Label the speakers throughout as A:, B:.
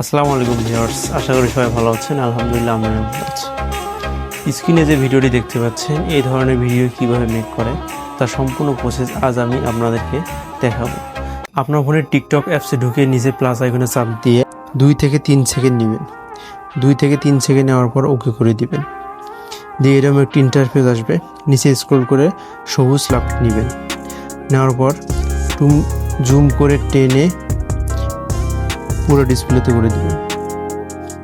A: আসসালামু আলাইকুম ভিউয়ার্স, আশা করি সবাই ভালো আছেন, আলহামদুলিল্লাহ আমিও ভালো আছি। স্ক্রিনে যে ভিডিওটি দেখতে পাচ্ছেন, এই ধরনের ভিডিও কীভাবে মেক করে, তার সম্পূর্ণ প্রসেস আজ আমি আপনাদেরকে দেখাবো। আপনার ফোনে টিকটক অ্যাপসে ঢুকে নিজে প্লাস আইকনে চাপ দিয়ে দুই থেকে তিন সেকেন্ড নেবেন। দুই থেকে তিন সেকেন্ড নেওয়ার পর ওকে করে দিবেন। দিয়ে এরকম একটি ইন্টারফেস আসবে, নিচে স্ক্রল করে সবুজ লাভটি নেবেন। নেওয়ার পর জুম করে টেনে পুরো ডিসপ্লেতে করে দিবেন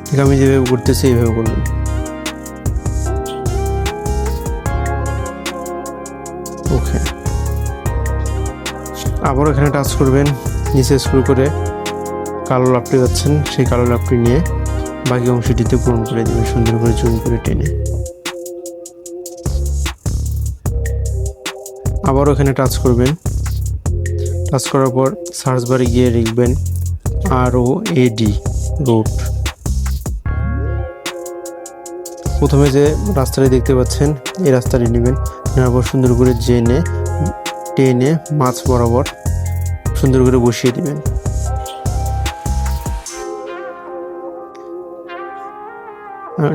A: ঠিক আমি যেভাবে করতেছি, এইভাবে করবেন ওকে আবার এখানে টাচ করবেন, নিচে স্ক্রল করে কালো লাভটি পাচ্ছেন সেই কালো লাভটি নিয়ে বাকি অংশটিতে পূরণ করে দিবেন, সুন্দর করে জুম করে টেনে। আবারও এখানে টাচ করবেন। টাচ করার পর সার্চ বারে গিয়ে লিখবেন আর ও এডি রোড প্রথমে যে রাস্তাটি দেখতে পাচ্ছেন, এই রাস্তাটি নেবেন। নেওয়ার সুন্দর করে জেনে, টেনে, মাছ বরাবর সুন্দর করে বসিয়ে দিবেন।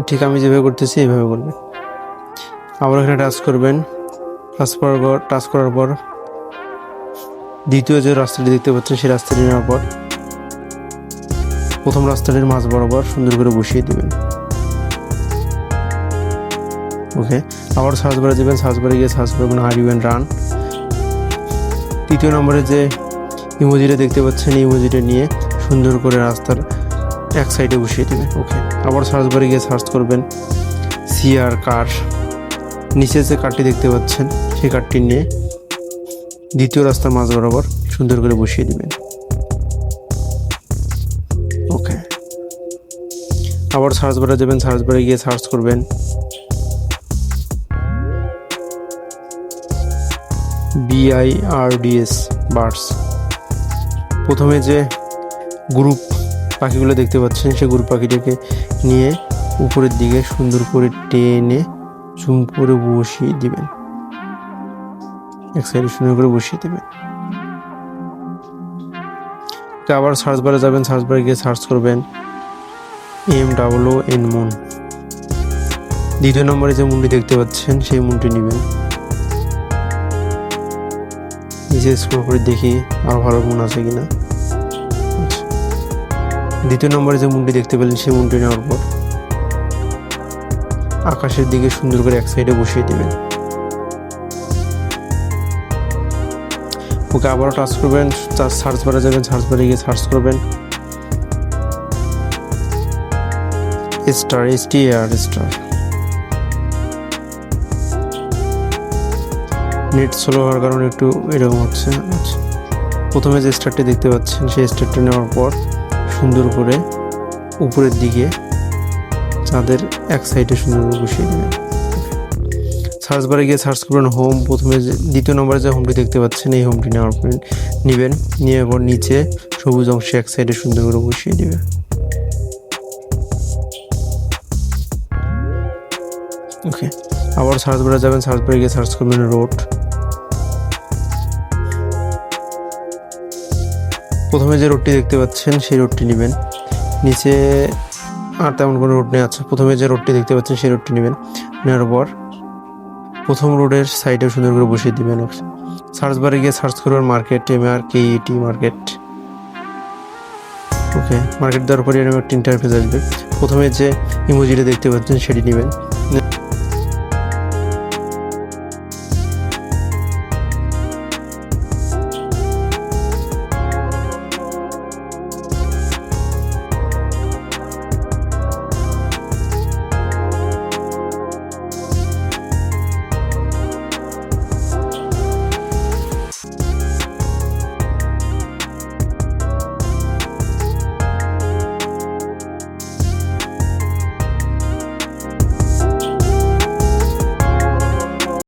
A: ঠিক আমি যেভাবে করতেছি, এইভাবে করবেন। আবার এখানে টাচ করবেন। টাচ করার পর, টাচ করার পর, দ্বিতীয় যে রাস্তাটি দেখতে পাচ্ছেন, সেই রাস্তাটি নেওয়ার পর প্রথম রাস্তাটির মাঝ বরাবর সুন্দর করে বসিয়ে দেবেন। ওকে আবার সার্চ বারে দেবেন সার্চ বারে গিয়ে সার্চ করবেন আর ইউ রান তৃতীয় নম্বরে যে ইমোজিটা দেখতে পাচ্ছেন ইমোজিটা নিয়ে সুন্দর করে রাস্তার এক সাইডে বসিয়ে দেবেন। ওকে আবার সার্চ বারে গিয়ে সার্চ করবেন সিআর কার নিচে যে কার্ডটি দেখতে পাচ্ছেন, সেই কার্ডটি নিয়ে দ্বিতীয় রাস্তার মাঝ বরাবর সুন্দর করে বসিয়ে দিবেন। আবার সার্চ বারে যাবেন সার্চ বারে গিয়ে সার্চ করবেন। বিআইআরডিএস বার্ডস প্রথমে যে গ্রুপ পাখিগুলো দেখতে পাচ্ছেন সেই গ্রুপ পাখিটাকে নিয়ে উপরের দিকে সুন্দর করে টেনে চুম করে বসিয়ে দিবেন। এক সাইডে সুন্দর করে বসিয়ে দিবেন। আবার সার্চ বারে যাবেন সার্চ বারে গিয়ে সার্চ করবেন। এম ডাবল এন মুন দ্বিতীয় নম্বরে যে মুনটি দেখতে পাচ্ছেন, সেই মুনটি নেবেন। নিচে স্ক্রল করে দেখি আরও ভালো মুন আছে কিনা। আচ্ছা। দ্বিতীয় নম্বরে যে মুনটি দেখতে পেলেন, সেই মুনটি নেওয়ার পর আকাশের দিকে সুন্দর করে এক সাইডে বসিয়ে দেবেন। ওকে আবারও টাচ করবেন সার্চ বারে যাবেন সার্চ বারে গিয়ে সার্চ করবেন। স্টার এস টি আর স্টার। নেট স্লো হওয়ার কারণে একটু এরকম হচ্ছে আচ্ছা। প্রথমে যে স্টারটি দেখতে পাচ্ছেন, সেই স্টারটি নেওয়ার পর সুন্দর করে উপরের দিকে চাঁদের এক সাইডে সুন্দর করে বসিয়ে দেবেন। সার্চ বারে গিয়ে সার্চ করবেন হোম প্রথমে যে দ্বিতীয় নম্বরে যে হোমটি দেখতে পাচ্ছেন, এই হোমটি নেওয়ার পর নেবেন। নিয়ে এবার নিচে সবুজ অংশে এক সাইডে সুন্দর করে বসিয়ে দেবে ওকে আবার সার্চ বারে যাবেন সার্চ বারে গিয়ে সার্চ করবেন রোড প্রথমে যে রোডটি দেখতে পাচ্ছেন, সেই রোডটি নেবেন। নিচে আর তেমন কোনো রোড নেই আছে প্রথমে যে রোডটি দেখতে পাচ্ছেন, সেই রোডটি নেবেন। নেওয়ার পর প্রথম রোডের সাইডে সুন্দর করে বসিয়ে দিবেন। সার্চ বারে গিয়ে সার্চ করবেন market M R K E T market okay market দেওয়ার পরে এরকম একটা ইন্টারফেস আসবে। প্রথমে যে ইমোজিটা দেখতে পাচ্ছেন, সেটি নেবেন।